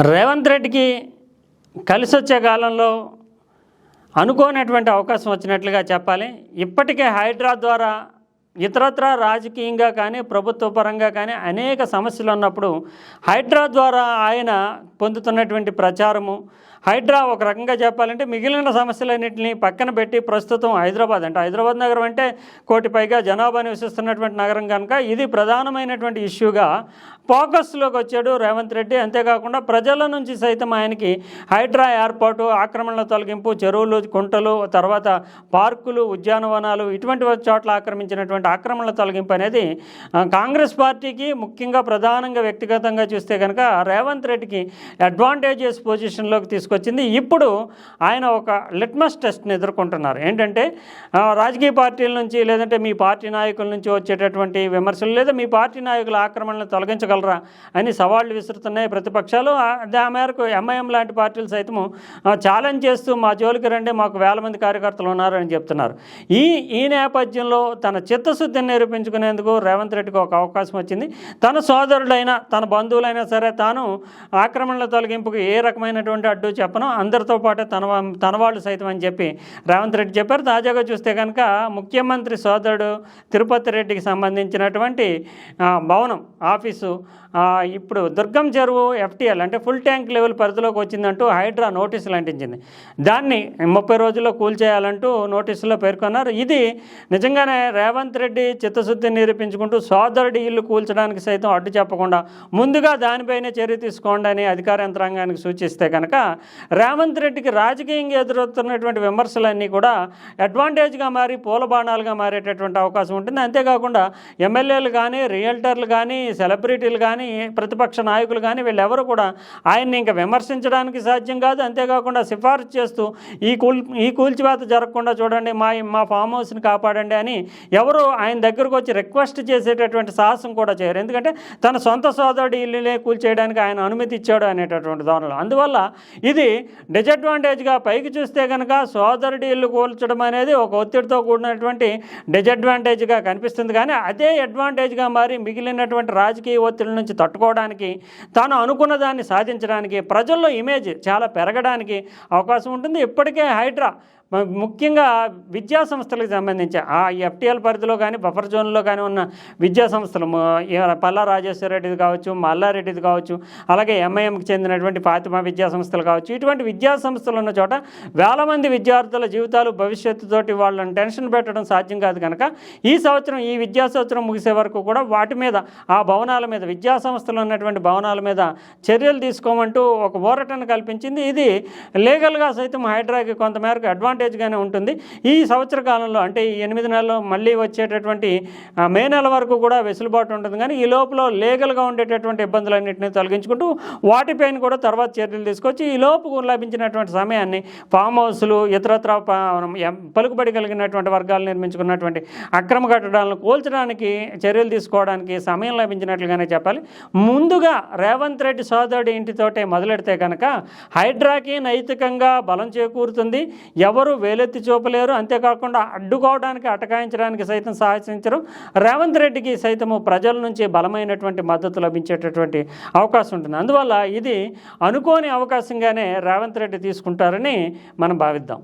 రేవంత్ రెడ్డికి కలిసి వచ్చే కాలంలో అనుకోనటువంటి అవకాశం వచ్చినట్లుగా చెప్పాలి. ఇప్పటికే హైడ్రా ద్వారా ఇతరత్ర రాజకీయంగా కానీ ప్రభుత్వ పరంగా కానీ అనేక సమస్యలు ఉన్నప్పుడు హైడ్రా ద్వారా ఆయన పొందుతున్నటువంటి ప్రచారము హైడ్రా ఒక రకంగా చెప్పాలంటే మిగిలిన సమస్యలన్నింటినీ పక్కన పెట్టి ప్రస్తుతం హైదరాబాద్ అంటే హైదరాబాద్ నగరం అంటే కోటి పైగా జనాభా నివసిస్తున్నటువంటి నగరం కనుక ఇది ప్రధానమైనటువంటి ఇష్యూగా ఫోకస్లోకి వచ్చాడు రేవంత్ రెడ్డి. అంతేకాకుండా ప్రజల నుంచి సైతం ఆయనకి హైడ్రా ఏర్పాటు ఆక్రమణల తొలగింపు చెరువులు కుంటలు తర్వాత పార్కులు ఉద్యానవనాలు ఇటువంటి చోట్ల ఆక్రమించినటువంటి ఆక్రమణల తొలగింపు అనేది కాంగ్రెస్ పార్టీకి ముఖ్యంగా ప్రధానంగా వ్యక్తిగతంగా చూస్తే కనుక రేవంత్ రెడ్డికి అడ్వాంటేజెస్ పొజిషన్లోకి తీసుకొచ్చింది. ఇప్పుడు ఆయన ఒక లిట్మస్ టెస్ట్ని ఎదుర్కొంటున్నారు. ఏంటంటే రాజకీయ పార్టీల నుంచి లేదంటే మీ పార్టీ నాయకుల నుంచి వచ్చేటటువంటి విమర్శలు లేదా మీ పార్టీ నాయకుల ఆక్రమణను తొలగించగలరా అని సవాళ్ళు విసురుతున్నాయి ప్రతిపక్షాలు. ఆ- ఆ మేరకు ఎంఐఎం లాంటి పార్టీలు సైతము ఛాలెంజ్ చేస్తూ మా జోలికి రండి మాకు వేల మంది కార్యకర్తలు ఉన్నారు అని చెప్తున్నారు. ఈ ఈ నేపథ్యంలో తన చిత్తశుద్ధిని నిరూపించుకునేందుకు రేవంత్ రెడ్డికి ఒక అవకాశం వచ్చింది. తన సోదరుడైనా తన బంధువులైనా సరే తాను ఆక్రమణల తొలగింపుకు ఏ రకమైనటువంటి అడ్డు చెప్పను. అందరితో పాటు తన తన వాళ్ళు సైతం అని చెప్పి రేవంత్ రెడ్డి చెప్పారు. తాజాగా చూస్తే కనుక ముఖ్యమంత్రి సోదరుడు తిరుపతి రెడ్డికి సంబంధించినటువంటి భవనం ఆఫీసు ఇప్పుడు దుర్గం చెరువు ఎఫ్టీఎల్ అంటే ఫుల్ ట్యాంక్ లెవెల్ పరిధిలోకి వచ్చిందంటూ హైడ్రా నోటీసులు అంటించింది. దాన్ని ముప్పై రోజుల్లో కూల్చేయాలంటూ నోటీసులో పేర్కొన్నారు. ఇది నిజంగానే రేవంత్ రెడ్డి చిత్తశుద్ధిని నిరూపించుకుంటూ సోదరుడి ఇల్లు కూల్చడానికి సైతం అడ్డు చెప్పకుండా ముందుగా దానిపైనే చర్య తీసుకోండి అని అధికార యంత్రాంగానికి సూచిస్తే కనుక రేవంత్ రెడ్డికి రాజకీయంగా ఎదురవుతున్నటువంటి విమర్శలన్నీ కూడా అడ్వాంటేజ్గా మారి పూల బాణాలుగా మారేటటువంటి అవకాశం ఉంటుంది. అంతేకాకుండా ఎమ్మెల్యేలు కానీ రియల్టర్లు కానీ సెలబ్రిటీలు కానీ ప్రతిపక్ష నాయకులు కానీ వీళ్ళెవరు కూడా ఆయన్ని ఇంకా విమర్శించడానికి సాధ్యం కాదు. అంతేకాకుండా సిఫార్సు చేస్తూ ఈ కూల్ ఈ కూల్చివేత జరగకుండా చూడండి మా మా ఫామ్ హౌస్ని కాపాడండి అని ఎవరు ఆయన దగ్గరకు వచ్చి రిక్వెస్ట్ చేసేటటువంటి సాహసం కూడా చేయరు. ఎందుకంటే తన సొంత సోదరుడి ఇల్లులే కూల్చేయడానికి ఆయన అనుమతి ఇచ్చాడు అనేటటువంటి ధోరణిలో. అందువల్ల ఇది డిజడ్వాంటేజ్గా పైకి చూస్తే కనుక సోదరుడి ఇల్లు కూల్చడం అనేది ఒక ఒత్తిడితో కూడినటువంటి డిజడ్వాంటేజ్గా కనిపిస్తుంది. కానీ అదే అడ్వాంటేజ్గా మారి మిగిలినటువంటి రాజకీయ ఒత్తిడి నుంచి తట్టుకోవడానికి తాను అనుకున్న దాన్ని సాధించడానికి ప్రజల్లో ఇమేజ్ చాలా పెరగడానికి అవకాశం ఉంటుంది. ఇప్పటికే హైడ్రా ముఖ్యంగా విద్యా సంస్థలకు సంబంధించి ఆ ఎఫ్టీఎల్ పరిధిలో కానీ బఫర్ జోన్లో కానీ ఉన్న విద్యా సంస్థలు పల్లా రాజేశ్వర రెడ్డిది కావచ్చు మల్లారెడ్డిది కావచ్చు అలాగే ఎంఐఎంకి చెందినటువంటి ఫాతిమా విద్యా సంస్థలు కావచ్చు ఇటువంటి విద్యా సంస్థలు ఉన్న చోట వేల మంది విద్యార్థుల జీవితాలు భవిష్యత్తుతోటి వాళ్ళని టెన్షన్ పెట్టడం సాధ్యం కాదు కనుక ఈ సంవత్సరం ఈ విద్యా సంవత్సరం ముగిసే వరకు కూడా వాటి మీద ఆ భవనాల మీద విద్యా సంస్థలు ఉన్నటువంటి భవనాల మీద చర్యలు తీసుకోమంటూ ఒక ఊరటను కల్పించింది. ఇది లీగల్గా సైతం హైడ్రాకి కొంతమేరకు అడ్వాంటేజ్గానే ఉంటుంది. ఈ సంవత్సర కాలంలో అంటే ఈ ఎనిమిది నెలలు మళ్ళీ వచ్చేటటువంటి మే నెల వరకు కూడా వెసులుబాటు ఉంటుంది. కానీ ఈ లోపల లీగల్గా ఉండేటటువంటి ఇబ్బందులన్నింటినీ తొలగించుకుంటూ వాటిపైన కూడా తర్వాత చర్యలు తీసుకొచ్చి ఈ లోపు లభించినటువంటి సమయాన్ని ఫామ్ హౌస్లు ఇతరత్ర పలుకుబడి కలిగినటువంటి వర్గాలు నిర్మించుకున్నటువంటి అక్రమ కట్టడాలను కూల్చడానికి చర్యలు తీసుకోవడానికి సమయం లభించినట్లుగానే చెప్పాలి. ముందుగా రేవంత్ రెడ్డి సోదరుడి ఇంటితోటే మొదలెడితే కనుక హైడ్రాకి నైతికంగా బలం చేకూరుతుంది. ఎవరు వేలెత్తి చూపలేరు అంతేకాకుండా అడ్డుకోవడానికి అటకాయించడానికి సైతం సాహసించరు. రేవంత్ రెడ్డికి సైతము ప్రజల నుంచి బలమైనటువంటి మద్దతు లభించేటటువంటి అవకాశం ఉంటుంది. అందువల్ల ఇది అనుకోని అవకాశంగానే రేవంత్ రెడ్డి తీసుకుంటారని మనం భావిద్దాం.